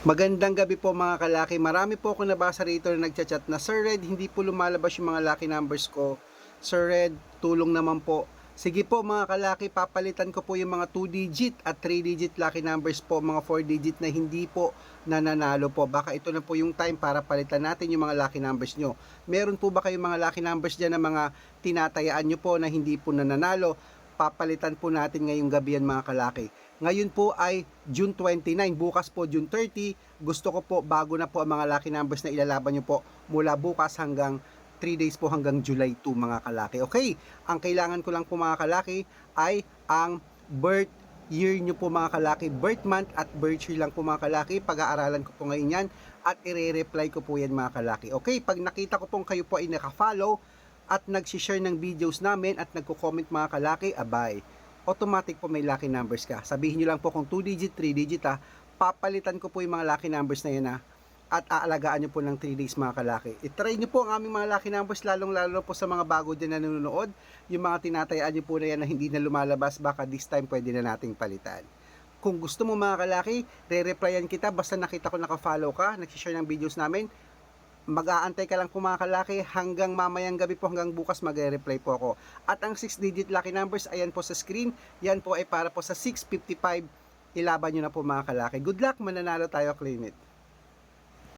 Magandang gabi po mga kalaki. Marami po ako nabasa rito na nagchat-chat na Sir Red, hindi po lumalabas yung mga lucky numbers ko. Sir Red, tulong naman po. Sige po mga kalaki, papalitan ko po yung mga 2 digit at 3 digit lucky numbers po, mga 4 digit na hindi po nananalo po. Baka ito na po yung time para palitan natin yung mga lucky numbers nyo. Meron po ba kayong mga lucky numbers dyan na mga tinatayaan nyo po na hindi po nananalo? Papalitan po natin ngayong gabi yan mga kalaki. Ngayon po ay June 29, bukas po June 30. Gusto ko po bago na po ang mga lucky numbers na ilalaban nyo po mula bukas hanggang 3 days po hanggang July 2 mga kalaki. Okay, ang kailangan ko lang po mga kalaki ay ang birth year nyo po mga kalaki, birth month at birth year lang po mga kalaki. Pag-aaralan ko po ngayon yan at ire-reply ko po yan mga kalaki. Okay, pag nakita ko pong kayo po ay naka-follow at nag-share ng videos namin at nagko-comment mga kalaki, abay, automatic po may lucky numbers ka. Sabihin nyo lang po kung 2 digit, 3 digit ha, papalitan ko po yung mga lucky numbers na yan ha at aalagaan nyo po ng 3 days mga kalaki. I-try nyo po ang aming mga lucky numbers lalong lalo po sa mga bago dyan na nanonood. Yung mga tinatayaan nyo po na yan na hindi na lumalabas baka this time pwede na nating palitan. Kung gusto mo mga kalaki, re-replyan kita basta nakita ko naka-follow ka, nag-share ng videos namin. Mag-aantay ka lang po mga kalaki hanggang mamayang gabi po hanggang bukas magre-reply po ako. At ang 6 digit lucky numbers ayan po sa screen. Yan po ay para po sa 655 ilaban nyo na po mga kalaki. Good luck, mananalo tayo, claim it.